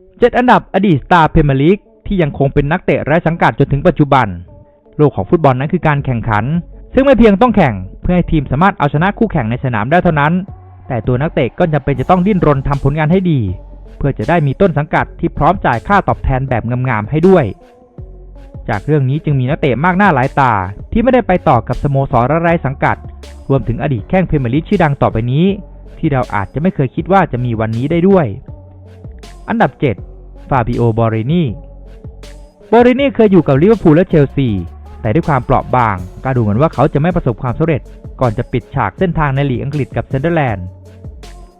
7อันดับอดีตสตาร์เพรเมียร์ลีกที่ยังคงเป็นนักเตะไร้สังกัดจนถึงปัจจุบัน โลกของฟุตบอลนั้นคือการแข่งขัน ซึ่งไม่เพียงต้องแข่งเพื่อให้ทีมสามารถเอาชนะคู่แข่งในสนามได้เท่านั้น แต่ตัวนักเตะก็จำเป็นจะต้องดิ้นรนทำผลงานให้ดี เพื่อจะได้มีต้นสังกัดที่พร้อมจ่ายค่าตอบแทนแบบงามๆให้ด้วย จากเรื่องนี้จึงมีนักเตะมากหน้าหลายตา ที่ไม่ได้ไปต่อกับสโมสรไร้สังกัด รวมถึงอดีตแข้งพรีเมียร์ลีกชื่อดังต่อไปนี้ ที่เราอาจจะไม่เคยคิดว่าจะมีวันนี้ได้ด้วย อันดับ 7 ฟาบิโอบอรินีบอรินีเคยอยู่กับลิเวอร์พูลและเชลซี แต่ด้วยความเปราะบางก็ดูเหมือนว่าเขาจะไม่ประสบความสำเร็จ ก่อนจะปิดฉากเส้นทางในลีกอังกฤษกับเซนเดอร์แลนด์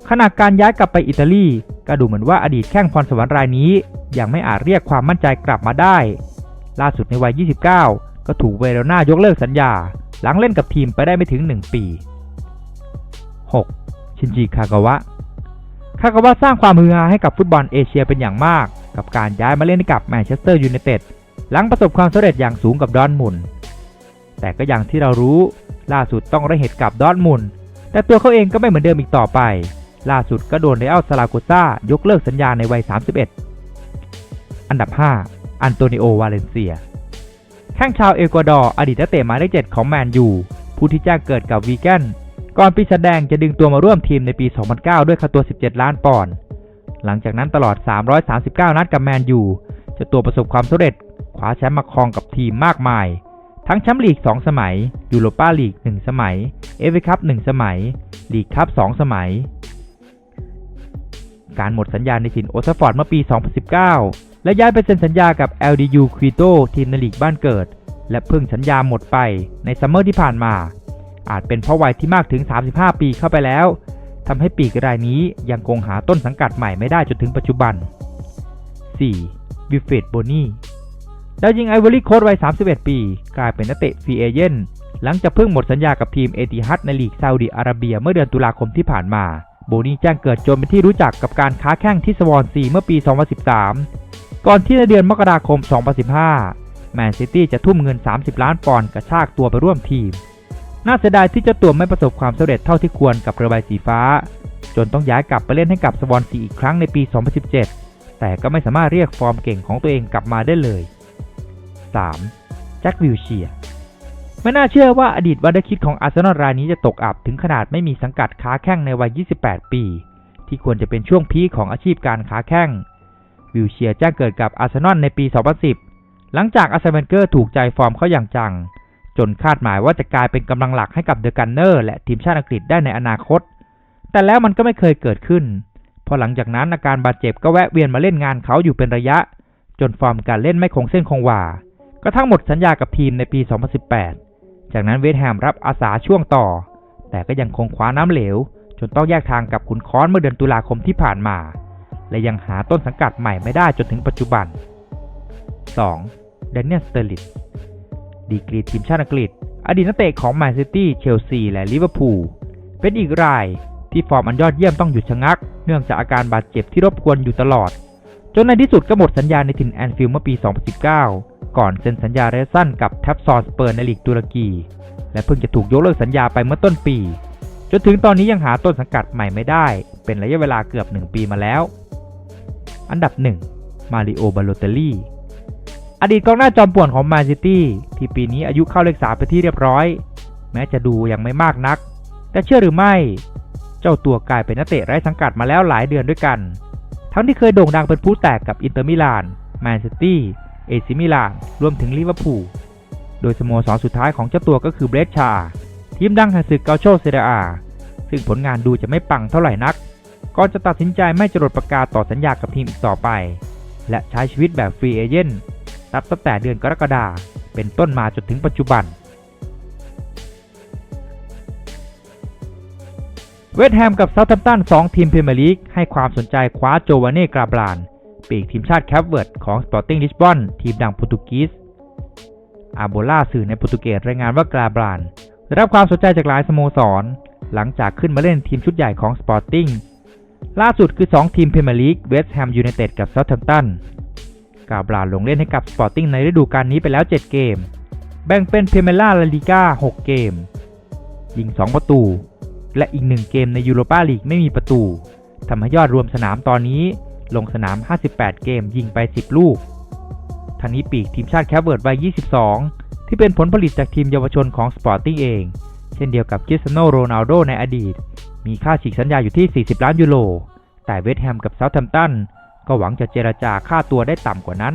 ขณะการย้ายกลับไปอิตาลีก็ดูเหมือนว่าอดีตแข้งพรสวรรค์รายนี้ ยังไม่อาจเรียกความมั่นใจกลับมาได้ ล่าสุดในวัย 29 ก็ถูกเวโรนายกเลิกสัญญา หลังเล่นกับทีมไปได้ไม่ถึง 1 ปี 6. ชินจิคากาวะ คากาวะสร้างความฮือฮาให้กับฟุตบอลเอเชียเป็นอย่างมาก กับการย้ายมาเล่นกับแมนเชสเตอร์ยูไนเต็ดหลังประสบความสำเร็จอย่างสูงกับดอร์ทมุนแต่ก็อย่างที่เรารู้ ล่าสุดต้องได้เหตุกับดอร์ทมุนแต่ตัวเขาเองก็ไม่เหมือนเดิมอีกต่อไป ล่าสุดก็โดนเรอัลซาลาโกซ่ายกเลิกสัญญาในวัย 31 อันดับ 5 อันโตนิโอ วาเลนเซีย แข้งชาวเอกวาดอร์อดีตนักเตะหมายเลข7ของแมนยูผู้ที่แจ้งเกิดกับวีแกน ก่อนปีศาจแดงจะดึงตัวมาร่วมทีมในปี 2009 ด้วยค่าตัว 17 ล้านปอนด์หลังจากนั้นตลอด 339 นัดกับแมนยูเจะตัวประสบความสำเร็จคว้าแชมป์มาครองกับทีมมากมาย ทั้งแชมป์ลีก 2 สมัย ยูโรปาลีก 1 สมัย เอฟเอคัพ 1 สมัย ลีกคัพ 2 สมัย การหมดสัญญาในถิ่นโอซฟอร์ดเมื่อปี 2019 และย้ายไปเซ็นสัญญากับ LDU Quito ทีมในลีกบ้านเกิด และเพิ่งสัญญาหมดไปในซัมเมอร์ที่ผ่านมา อาจเป็นเพราะวัยที่มากถึง 35 ปีเข้าไปแล้วทำให้ปีกรายนี้ยังคงหาต้นสังกัดใหม่ไม่ได้จนถึงปัจจุบัน 4. วิเฟดโบนีดาวยิงไอวอรี่โค้ดวัย 31 ปี กลายเป็นนักเตะฟรีเอเจนต์หลังจากเพิ่งหมดสัญญากับทีมเอติฮัดในลีกซาอุดิอาระเบียเมื่อเดือนตุลาคมที่ผ่านมา โบนีแจ้งเกิดจนเป็นที่รู้จักกับการค้าแข้งที่สวอนซีเมื่อปี 2013 ก่อนที่ในเดือนมกราคม 2015 แมนซิตี้จะทุ่มเงิน 30 ล้านปอนด์กระชากตัวไปร่วมทีม น่าเสียดายที่เจ้าตัวไม่ประสบความสำเร็จเท่าที่ควรกับเรือใบสีฟ้า จนต้องย้ายกลับไปเล่นให้กับสวอนซีอีกครั้งในปี 2017 แต่ก็ไม่สามารถเรียกฟอร์มเก่งของตัวเองกลับมาได้เลย 3. แจ็ควิลเชียร์ไม่น่าเชื่อว่าอดีตวันเดอร์คิดของอาร์เซนอลรายนี้จะตกอับถึงขนาดไม่มีสังกัดค้าแข้งในวัย 28 ปี ที่ควรจะเป็นช่วงพีคของอาชีพการค้าแข้ง วิลเชียร์แจ้งเกิดกับอาร์เซนอลในปี 2010 หลังจากอาร์เซนเกอร์ถูกใจฟอร์มเขาอย่างจัง จนคาดหมายว่าจะกลายเป็นกำลังหลักให้กับเดอะกันเนอร์และทีมชาติอังกฤษได้ในอนาคต แต่แล้วมันก็ไม่เคยเกิดขึ้น พอหลังจากนั้นอาการบาดเจ็บก็แวะเวียนมาเล่นงานเขาอยู่เป็นระยะ จนฟอร์มการเล่นไม่คงเส้นคงวา กระทั่งหมดสัญญากับทีมในปี 2018 จากนั้นเวสแฮมรับอาสาช่วงต่อ แต่ก็ยังคงคว้าน้ำเหลว จนต้องแยกทางกับขุนค้อนเมื่อเดือนตุลาคมที่ผ่านมา และยังหาต้นสังกัดใหม่ไม่ได้จนถึงปัจจุบัน 2. แดเนียลสเตอร์ลิต ดีกรีทีมชาติอังกฤษ อดีตนักเตะของแมนซิตี้ เชลซี และลิเวอร์พูล เป็นอีกรายที่ฟอร์มอันยอดเยี่ยมต้องหยุดชะงัก เนื่องจากอาการบาดเจ็บที่รบกวนอยู่ตลอด จนในที่สุดก็หมดสัญญาในถิ่นแอนฟิลด์เมื่อปี 2019 ก่อนเซ็นสัญญาระยะสั้นกับแท็บซอนสเปอร์ในลีกตุรกี และเพิ่งจะถูกยกเลิกสัญญาไปเมื่อต้นปี จนถึงตอนนี้ยังหาต้นสังกัดใหม่ไม่ได้ เป็นระยะเวลาเกือบ 1 ปีมาแล้ว อันดับ 1 มาริโอบาโลเตลลี่ อดีตกองหน้าจอมป่วนของแมนซิตี้ที่ปีนี้อายุเข้าเลขสามไปที่เรียบร้อย แม้จะดูยังไม่มากนัก แต่เชื่อหรือไม่ เจ้าตัวกลายเป็นนักเตะไร้สังกัดมาแล้วหลายเดือนด้วยกัน ทั้งที่เคยโด่งดังเป็นผู้แตกกับอินเตอร์มิลานแมนซิตี้เอซิมิลานรวมถึงลิเวอร์พูลโดยสโมสรสุดท้ายของเจ้าตัวก็คือเบรดชา ทีมดังแห่งศึกเกาโชเซเรอาซึ่งผลงานดูจะไม่ปังเท่าไหร่นักก่อนจะตัดสินใจไม่จรดประกาศต่อสัญญากับทีมอีกต่อไป และใช้ชีวิตแบบฟรีเอเจนต์ นับตั้งแต่เดือนกรกฎาเป็นต้นมาจนถึงปัจจุบัน เวสต์แฮมกับเซาท์แฮมป์ตัน2ทีมพรีเมียร์ลีกให้ความสนใจคว้าโจวานเน่กราบลานปีกทีมชาติแคปเวิร์ดของสปอร์ติ้งลิสบอนทีมดังโปรตุกีสอาโบล่าสื่อในโปรตุเกสรายงานว่ากราบลานได้รับความสนใจจากหลายสโมสร หลังจากขึ้นมาเล่นทีมชุดใหญ่ของสปอร์ติ้งล่าสุดคือ 2 ทีมพรีเมียร์ลีกเวสต์แฮมยูไนเต็ดกับเซาท์แฮมป์ตัน กาบราลงเล่นให้กับสปอร์ติ้งในฤดูกาลนี้ไปแล้ว 7 เกม แบ่งเป็นเพเมล่าลาลิก้า 6 เกม ยิง 2 ประตู และอีก 1 เกมในยูโรปาลีกไม่มีประตูทำให้ยอดรวมสนามตอนนี้ลงสนาม 58 เกมยิงไป 10 ลูกทางนี้ปีกทีมชาติแคปเวิร์ดวัย 22 ที่เป็นผลผลิตจากทีมเยาวชนของสปอร์ติ้งเอง เช่นเดียวกับคริสเตียโนโรนัลโดในอดีต มีค่าฉีกสัญญาอยู่ที่ 40 ล้านยูโร แต่เวสต์แฮมกับเซาท์แฮมป์ตัน ก็หวังจะเจรจาค่าตัวได้ต่ำกว่านั้น